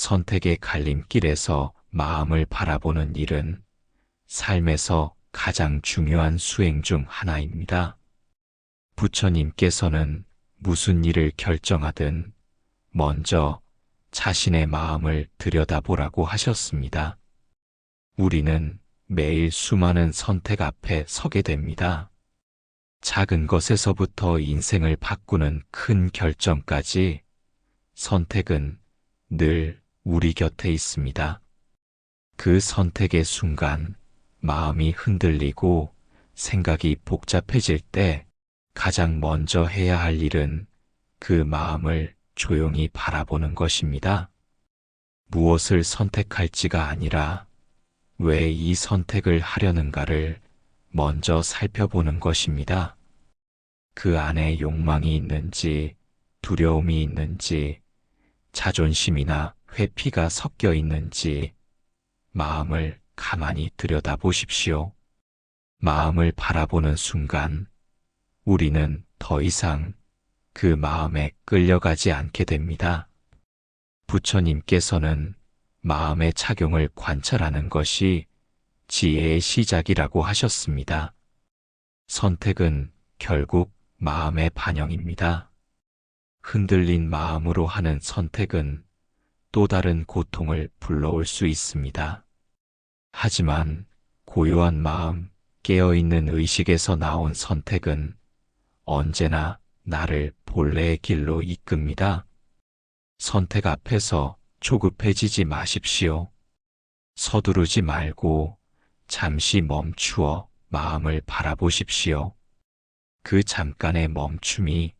선택의 갈림길에서 마음을 바라보는 일은 삶에서 가장 중요한 수행 중 하나입니다. 부처님께서는 무슨 일을 결정하든 먼저 자신의 마음을 들여다보라고 하셨습니다. 우리는 매일 수많은 선택 앞에 서게 됩니다. 작은 것에서부터 인생을 바꾸는 큰 결정까지 선택은 늘 우리 곁에 있습니다. 그 선택의 순간 마음이 흔들리고 생각이 복잡해질 때 가장 먼저 해야 할 일은 그 마음을 조용히 바라보는 것입니다. 무엇을 선택할지가 아니라 왜 이 선택을 하려는가를 먼저 살펴보는 것입니다. 그 안에 욕망이 있는지, 두려움이 있는지, 자존심이나 회피가 섞여 있는지 마음을 가만히 들여다 보십시오. 마음을 바라보는 순간 우리는 더 이상 그 마음에 끌려가지 않게 됩니다. 부처님께서는 마음의 착용을 관찰하는 것이 지혜의 시작이라고 하셨습니다. 선택은 결국 마음의 반영입니다. 흔들린 마음으로 하는 선택은 또 다른 고통을 불러올 수 있습니다. 하지만 고요한 마음, 깨어있는 의식에서 나온 선택은 언제나 나를 본래의 길로 이끕니다. 선택 앞에서 조급해지지 마십시오. 서두르지 말고 잠시 멈추어 마음을 바라보십시오. 그 잠깐의 멈춤이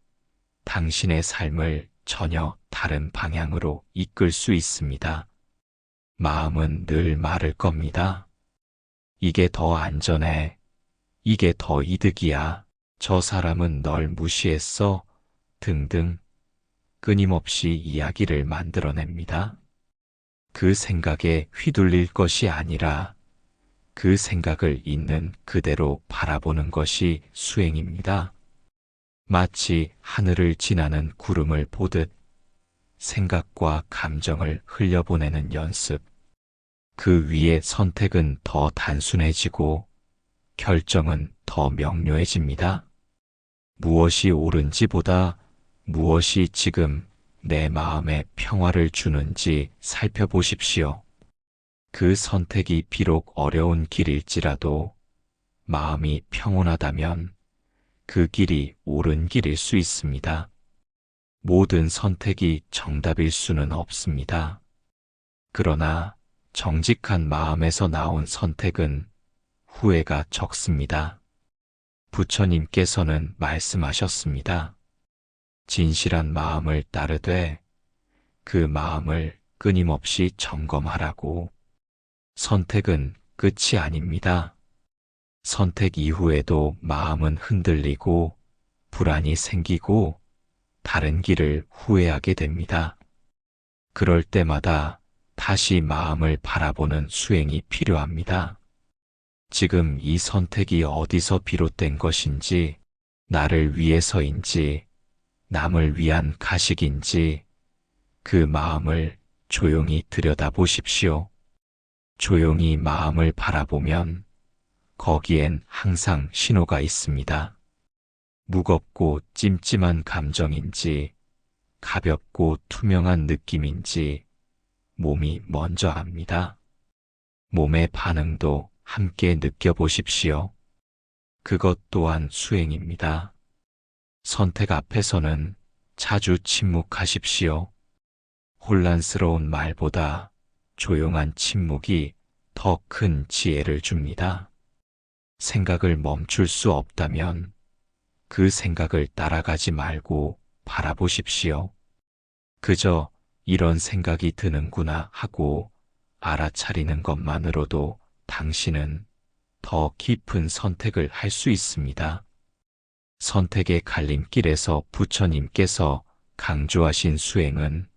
당신의 삶을 전혀 다른 방향으로 이끌 수 있습니다. 마음은 늘 말을 겁니다. 이게 더 안전해. 이게 더 이득이야. 저 사람은 널 무시했어. 등등 끊임없이 이야기를 만들어냅니다. 그 생각에 휘둘릴 것이 아니라 그 생각을 있는 그대로 바라보는 것이 수행입니다. 마치 하늘을 지나는 구름을 보듯 생각과 감정을 흘려보내는 연습. 그 위에 선택은 더 단순해지고 결정은 더 명료해집니다. 무엇이 옳은지보다 무엇이 지금 내 마음에 평화를 주는지 살펴보십시오. 그 선택이 비록 어려운 길일지라도 마음이 평온하다면 그 길이 옳은 길일 수 있습니다. 모든 선택이 정답일 수는 없습니다. 그러나 정직한 마음에서 나온 선택은 후회가 적습니다. 부처님께서는 말씀하셨습니다. 진실한 마음을 따르되 그 마음을 끊임없이 점검하라고. 선택은 끝이 아닙니다. 선택 이후에도 마음은 흔들리고 불안이 생기고 다른 길을 후회하게 됩니다. 그럴 때마다 다시 마음을 바라보는 수행이 필요합니다. 지금 이 선택이 어디서 비롯된 것인지, 나를 위해서인지, 남을 위한 가식인지, 그 마음을 조용히 들여다보십시오. 조용히 마음을 바라보면 거기엔 항상 신호가 있습니다. 무겁고 찜찜한 감정인지, 가볍고 투명한 느낌인지, 몸이 먼저 압니다. 몸의 반응도 함께 느껴보십시오. 그것 또한 수행입니다. 선택 앞에서는 자주 침묵하십시오. 혼란스러운 말보다 조용한 침묵이 더 큰 지혜를 줍니다. 생각을 멈출 수 없다면 그 생각을 따라가지 말고 바라보십시오. 그저 이런 생각이 드는구나 하고 알아차리는 것만으로도 당신은 더 깊은 선택을 할 수 있습니다. 선택의 갈림길에서 부처님께서 강조하신 수행은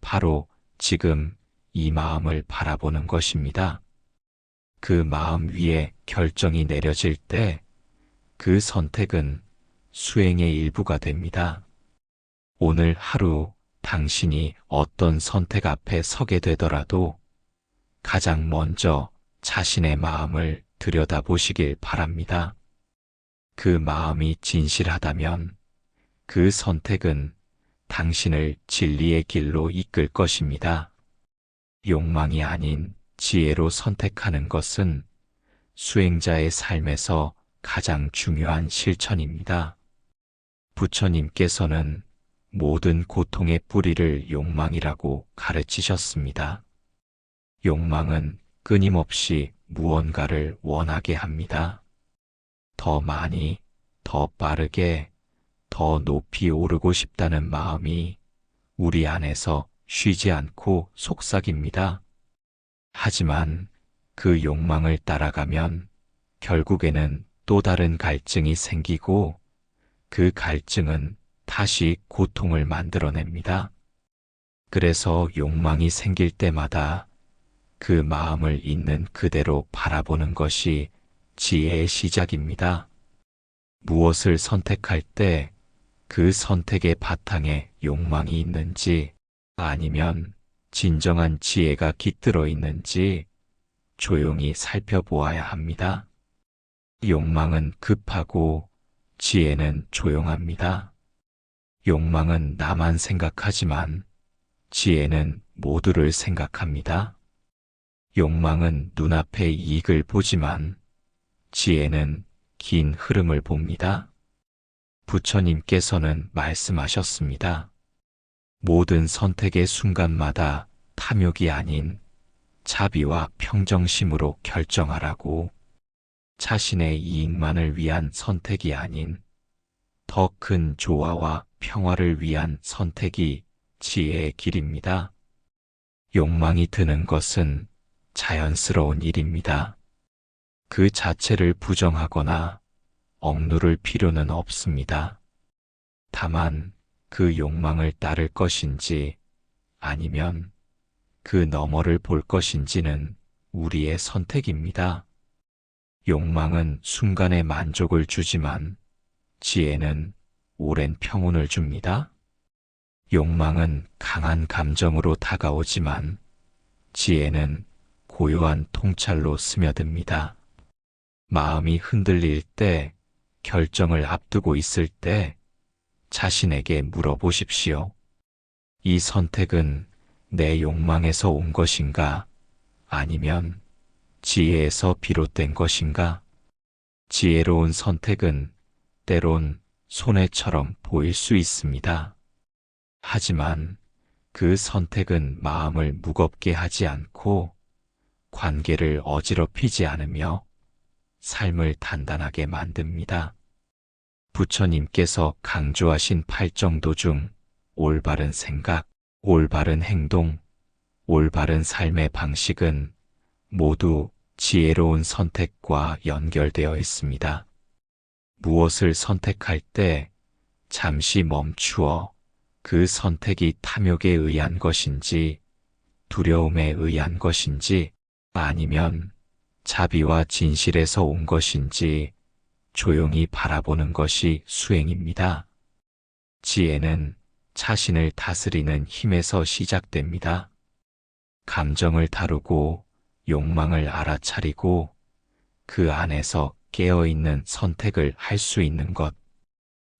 바로 지금 이 마음을 바라보는 것입니다. 그 마음 위에 결정이 내려질 때 그 선택은 수행의 일부가 됩니다. 오늘 하루 당신이 어떤 선택 앞에 서게 되더라도 가장 먼저 자신의 마음을 들여다보시길 바랍니다. 그 마음이 진실하다면 그 선택은 당신을 진리의 길로 이끌 것입니다. 욕망이 아닌 지혜로 선택하는 것은 수행자의 삶에서 가장 중요한 실천입니다. 부처님께서는 모든 고통의 뿌리를 욕망이라고 가르치셨습니다. 욕망은 끊임없이 무언가를 원하게 합니다. 더 많이, 더 빠르게, 더 높이 오르고 싶다는 마음이 우리 안에서 쉬지 않고 속삭입니다. 하지만 그 욕망을 따라가면 결국에는 또 다른 갈증이 생기고 그 갈증은 다시 고통을 만들어냅니다. 그래서 욕망이 생길 때마다 그 마음을 있는 그대로 바라보는 것이 지혜의 시작입니다. 무엇을 선택할 때 그 선택의 바탕에 욕망이 있는지 아니면 진정한 지혜가 깃들어 있는지 조용히 살펴보아야 합니다. 욕망은 급하고 지혜는 조용합니다. 욕망은 나만 생각하지만 지혜는 모두를 생각합니다. 욕망은 눈앞의 이익을 보지만 지혜는 긴 흐름을 봅니다. 부처님께서는 말씀하셨습니다. 모든 선택의 순간마다 탐욕이 아닌 자비와 평정심으로 결정하라고 자신의 이익만을 위한 선택이 아닌 더 큰 조화와 평화를 위한 선택이 지혜의 길입니다. 욕망이 드는 것은 자연스러운 일입니다. 그 자체를 부정하거나 억누를 필요는 없습니다. 다만 그 욕망을 따를 것인지 아니면 그 너머를 볼 것인지는 우리의 선택입니다. 욕망은 순간의 만족을 주지만 지혜는 오랜 평온을 줍니다. 욕망은 강한 감정으로 다가오지만 지혜는 고요한 통찰로 스며듭니다. 마음이 흔들릴 때, 결정을 앞두고 있을 때 자신에게 물어보십시오. 이 선택은 내 욕망에서 온 것인가? 아니면 지혜에서 비롯된 것인가? 지혜로운 선택은 때론 손해처럼 보일 수 있습니다. 하지만 그 선택은 마음을 무겁게 하지 않고 관계를 어지럽히지 않으며 삶을 단단하게 만듭니다. 부처님께서 강조하신 팔정도 중 올바른 생각, 올바른 행동, 올바른 삶의 방식은 모두 지혜로운 선택과 연결되어 있습니다. 무엇을 선택할 때 잠시 멈추어 그 선택이 탐욕에 의한 것인지 두려움에 의한 것인지 아니면 자비와 진실에서 온 것인지 조용히 바라보는 것이 수행입니다. 지혜는 자신을 다스리는 힘에서 시작됩니다. 감정을 다루고 욕망을 알아차리고 그 안에서 깨어있는 선택을 할 수 있는 것.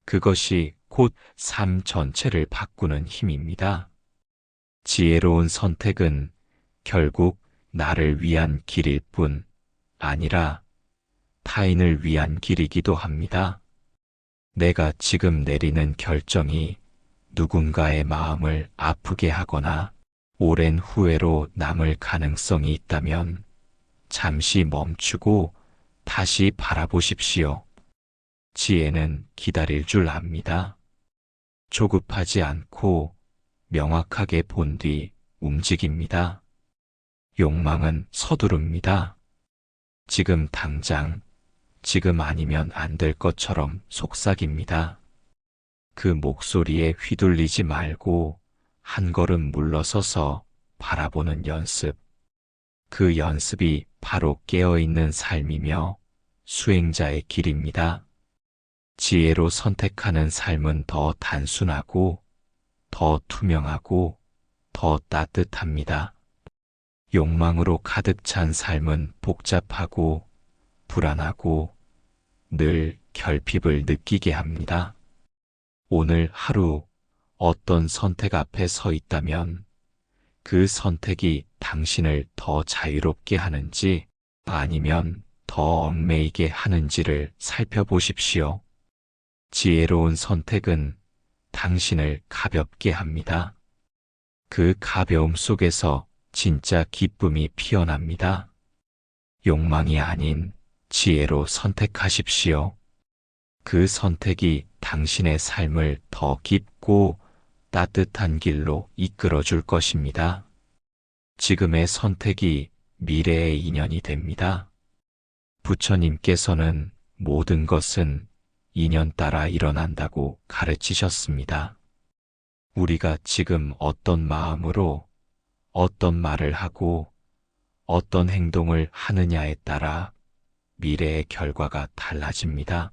그것이 곧 삶 전체를 바꾸는 힘입니다. 지혜로운 선택은 결국 나를 위한 길일 뿐 아니라 타인을 위한 길이기도 합니다. 내가 지금 내리는 결정이 누군가의 마음을 아프게 하거나 오랜 후회로 남을 가능성이 있다면 잠시 멈추고 다시 바라보십시오. 지혜는 기다릴 줄 압니다. 조급하지 않고 명확하게 본 뒤 움직입니다. 욕망은 서두릅니다. 지금 당장, 지금 아니면 안 될 것처럼 속삭입니다. 그 목소리에 휘둘리지 말고 한 걸음 물러서서 바라보는 연습. 그 연습이 바로 깨어있는 삶이며 수행자의 길입니다. 지혜로 선택하는 삶은 더 단순하고 더 투명하고 더 따뜻합니다. 욕망으로 가득 찬 삶은 복잡하고 불안하고 늘 결핍을 느끼게 합니다. 오늘 하루 어떤 선택 앞에 서 있다면 그 선택이 당신을 더 자유롭게 하는지 아니면 더 얽매이게 하는지를 살펴보십시오. 지혜로운 선택은 당신을 가볍게 합니다. 그 가벼움 속에서 진짜 기쁨이 피어납니다. 욕망이 아닌 지혜로 선택하십시오. 그 선택이 당신의 삶을 더 깊고 따뜻한 길로 이끌어 줄 것입니다. 지금의 선택이 미래의 인연이 됩니다. 부처님께서는 모든 것은 인연 따라 일어난다고 가르치셨습니다. 우리가 지금 어떤 마음으로 어떤 말을 하고 어떤 행동을 하느냐에 따라 미래의 결과가 달라집니다.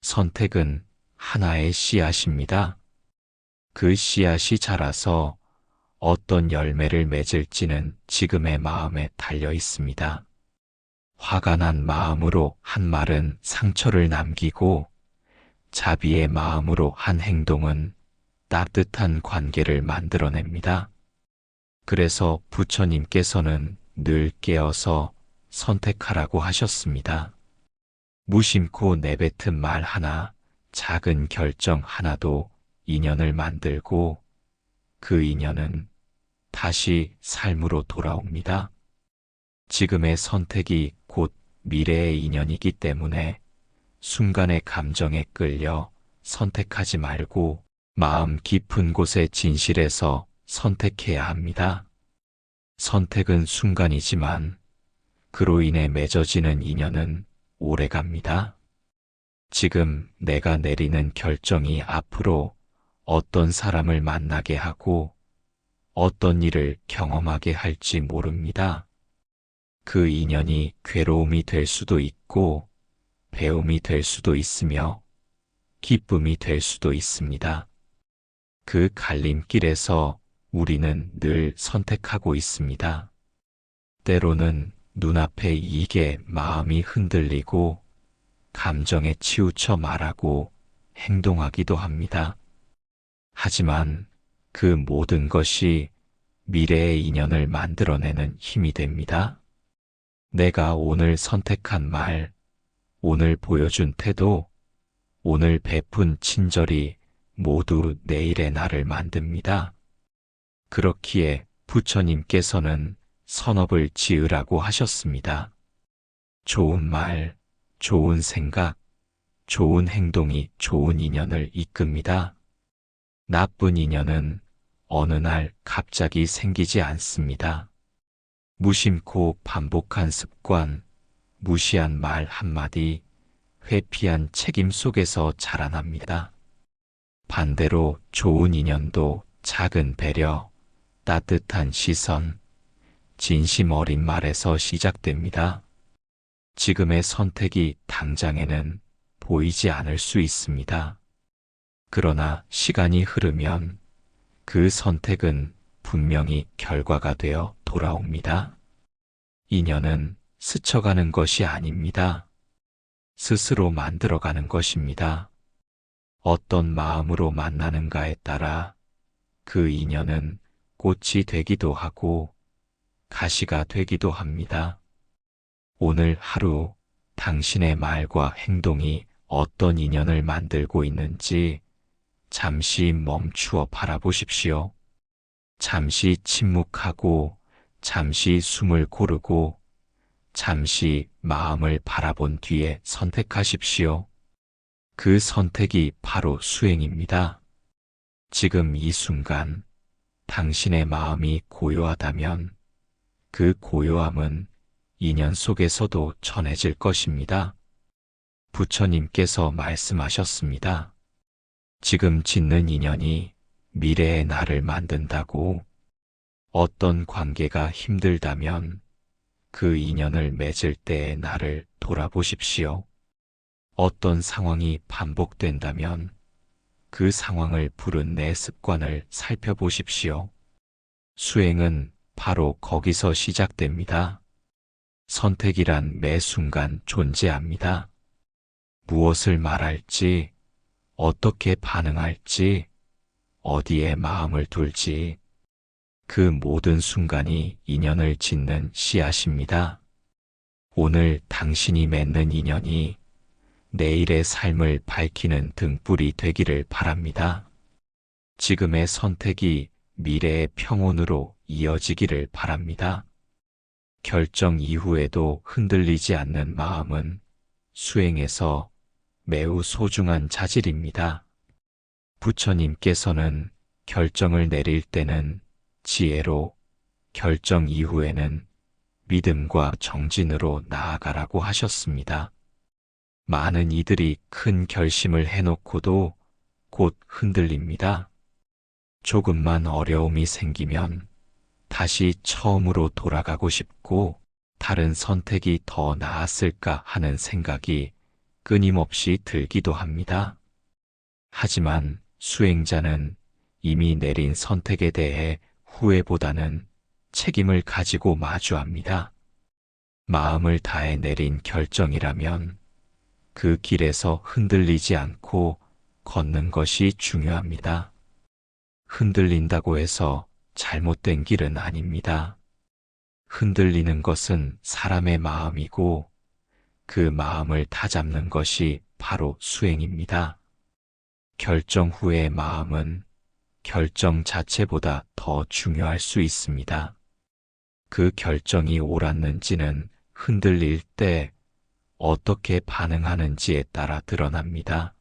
선택은 하나의 씨앗입니다. 그 씨앗이 자라서 어떤 열매를 맺을지는 지금의 마음에 달려 있습니다. 화가 난 마음으로 한 말은 상처를 남기고 자비의 마음으로 한 행동은 따뜻한 관계를 만들어냅니다. 그래서 부처님께서는 늘 깨어서 선택하라고 하셨습니다. 무심코 내뱉은 말 하나, 작은 결정 하나도 인연을 만들고 그 인연은 다시 삶으로 돌아옵니다. 지금의 선택이 곧 미래의 인연이기 때문에 순간의 감정에 끌려 선택하지 말고 마음 깊은 곳의 진실에서 선택해야 합니다. 선택은 순간이지만 그로 인해 맺어지는 인연은 오래 갑니다. 지금 내가 내리는 결정이 앞으로 어떤 사람을 만나게 하고 어떤 일을 경험하게 할지 모릅니다. 그 인연이 괴로움이 될 수도 있고 배움이 될 수도 있으며 기쁨이 될 수도 있습니다. 그 갈림길에서 우리는 늘 선택하고 있습니다. 때로는 눈앞에 이게 마음이 흔들리고 감정에 치우쳐 말하고 행동하기도 합니다. 하지만 그 모든 것이 미래의 인연을 만들어내는 힘이 됩니다. 내가 오늘 선택한 말, 오늘 보여준 태도, 오늘 베푼 친절이 모두 내일의 나를 만듭니다. 그렇기에 부처님께서는 선업을 지으라고 하셨습니다. 좋은 말, 좋은 생각, 좋은 행동이 좋은 인연을 이끕니다. 나쁜 인연은 어느 날 갑자기 생기지 않습니다. 무심코 반복한 습관, 무시한 말 한마디, 회피한 책임 속에서 자라납니다. 반대로 좋은 인연도 작은 배려, 따뜻한 시선, 진심 어린 말에서 시작됩니다. 지금의 선택이 당장에는 보이지 않을 수 있습니다. 그러나 시간이 흐르면 그 선택은 분명히 결과가 되어 돌아옵니다. 인연은 스쳐가는 것이 아닙니다. 스스로 만들어가는 것입니다. 어떤 마음으로 만나는가에 따라 그 인연은 꽃이 되기도 하고 가시가 되기도 합니다. 오늘 하루 당신의 말과 행동이 어떤 인연을 만들고 있는지 잠시 멈추어 바라보십시오. 잠시 침묵하고 잠시 숨을 고르고 잠시 마음을 바라본 뒤에 선택하십시오. 그 선택이 바로 수행입니다. 지금 이 순간 당신의 마음이 고요하다면 그 고요함은 인연 속에서도 전해질 것입니다. 부처님께서 말씀하셨습니다. 지금 짓는 인연이 미래의 나를 만든다고 어떤 관계가 힘들다면 그 인연을 맺을 때의 나를 돌아보십시오. 어떤 상황이 반복된다면 그 상황을 부른 내 습관을 살펴보십시오. 수행은 바로 거기서 시작됩니다. 선택이란 매 순간 존재합니다. 무엇을 말할지, 어떻게 반응할지, 어디에 마음을 둘지, 그 모든 순간이 인연을 짓는 씨앗입니다. 오늘 당신이 맺는 인연이 내일의 삶을 밝히는 등불이 되기를 바랍니다. 지금의 선택이 미래의 평온으로 이어지기를 바랍니다. 결정 이후에도 흔들리지 않는 마음은 수행에서 매우 소중한 자질입니다. 부처님께서는 결정을 내릴 때는 지혜로, 결정 이후에는 믿음과 정진으로 나아가라고 하셨습니다. 많은 이들이 큰 결심을 해놓고도 곧 흔들립니다. 조금만 어려움이 생기면 다시 처음으로 돌아가고 싶고 다른 선택이 더 나았을까 하는 생각이 끊임없이 들기도 합니다. 하지만 수행자는 이미 내린 선택에 대해 후회보다는 책임을 가지고 마주합니다. 마음을 다해 내린 결정이라면 그 길에서 흔들리지 않고 걷는 것이 중요합니다. 흔들린다고 해서 잘못된 길은 아닙니다. 흔들리는 것은 사람의 마음이고 그 마음을 다잡는 것이 바로 수행입니다. 결정 후의 마음은 결정 자체보다 더 중요할 수 있습니다. 그 결정이 옳았는지는 흔들릴 때 어떻게 반응하는지에 따라 드러납니다.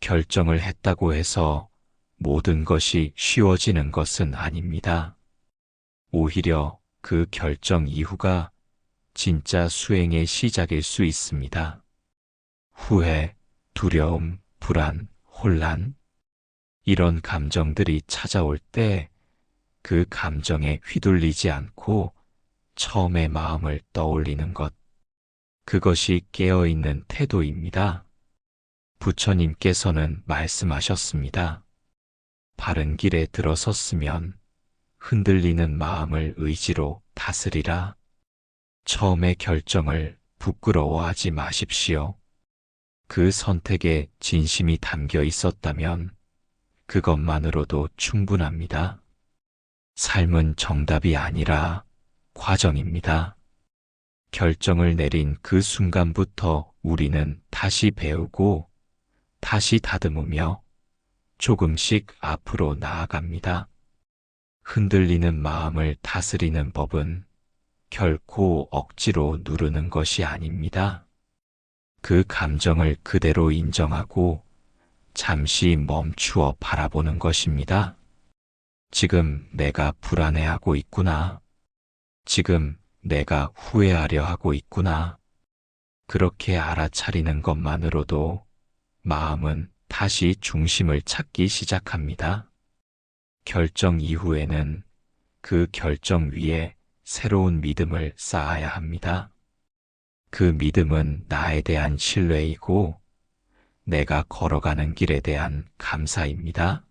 결정을 했다고 해서 모든 것이 쉬워지는 것은 아닙니다. 오히려 그 결정 이후가 진짜 수행의 시작일 수 있습니다. 후회, 두려움, 불안, 혼란, 이런 감정들이 찾아올 때 그 감정에 휘둘리지 않고 처음의 마음을 떠올리는 것. 그것이 깨어있는 태도입니다. 부처님께서는 말씀하셨습니다. 바른 길에 들어섰으면 흔들리는 마음을 의지로 다스리라. 처음의 결정을 부끄러워하지 마십시오. 그 선택에 진심이 담겨 있었다면 그것만으로도 충분합니다. 삶은 정답이 아니라 과정입니다. 결정을 내린 그 순간부터 우리는 다시 배우고 다시 다듬으며 조금씩 앞으로 나아갑니다. 흔들리는 마음을 다스리는 법은 결코 억지로 누르는 것이 아닙니다. 그 감정을 그대로 인정하고 잠시 멈추어 바라보는 것입니다. 지금 내가 불안해하고 있구나. 지금 내가 후회하려 하고 있구나. 그렇게 알아차리는 것만으로도 마음은 다시 중심을 찾기 시작합니다. 결정 이후에는 그 결정 위에 새로운 믿음을 쌓아야 합니다. 그 믿음은 나에 대한 신뢰이고 내가 걸어가는 길에 대한 감사입니다.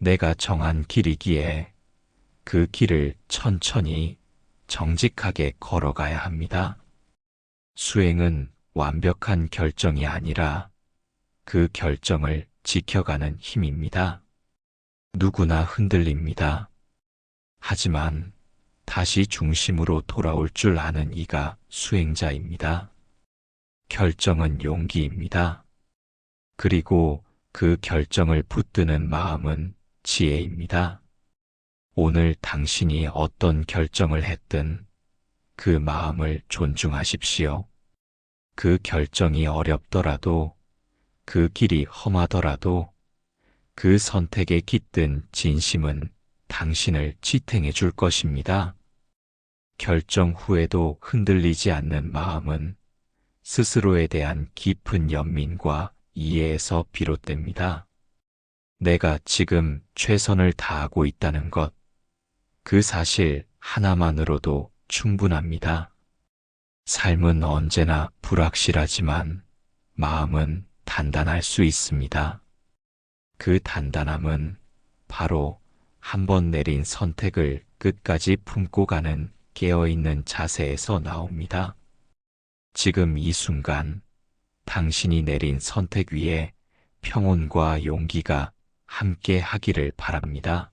내가 정한 길이기에 그 길을 천천히 정직하게 걸어가야 합니다. 수행은 완벽한 결정이 아니라 그 결정을 지켜가는 힘입니다. 누구나 흔들립니다. 하지만 다시 중심으로 돌아올 줄 아는 이가 수행자입니다. 결정은 용기입니다. 그리고 그 결정을 붙드는 마음은 지혜입니다. 오늘 당신이 어떤 결정을 했든 그 마음을 존중하십시오. 그 결정이 어렵더라도 그 길이 험하더라도 그 선택에 깃든 진심은 당신을 지탱해 줄 것입니다. 결정 후에도 흔들리지 않는 마음은 스스로에 대한 깊은 연민과 이해에서 비롯됩니다. 내가 지금 최선을 다하고 있다는 것, 그 사실 하나만으로도 충분합니다. 삶은 언제나 불확실하지만 마음은 단단할 수 있습니다. 그 단단함은 바로 한 번 내린 선택을 끝까지 품고 가는 깨어있는 자세에서 나옵니다. 지금 이 순간 당신이 내린 선택 위에 평온과 용기가 함께 하기를 바랍니다.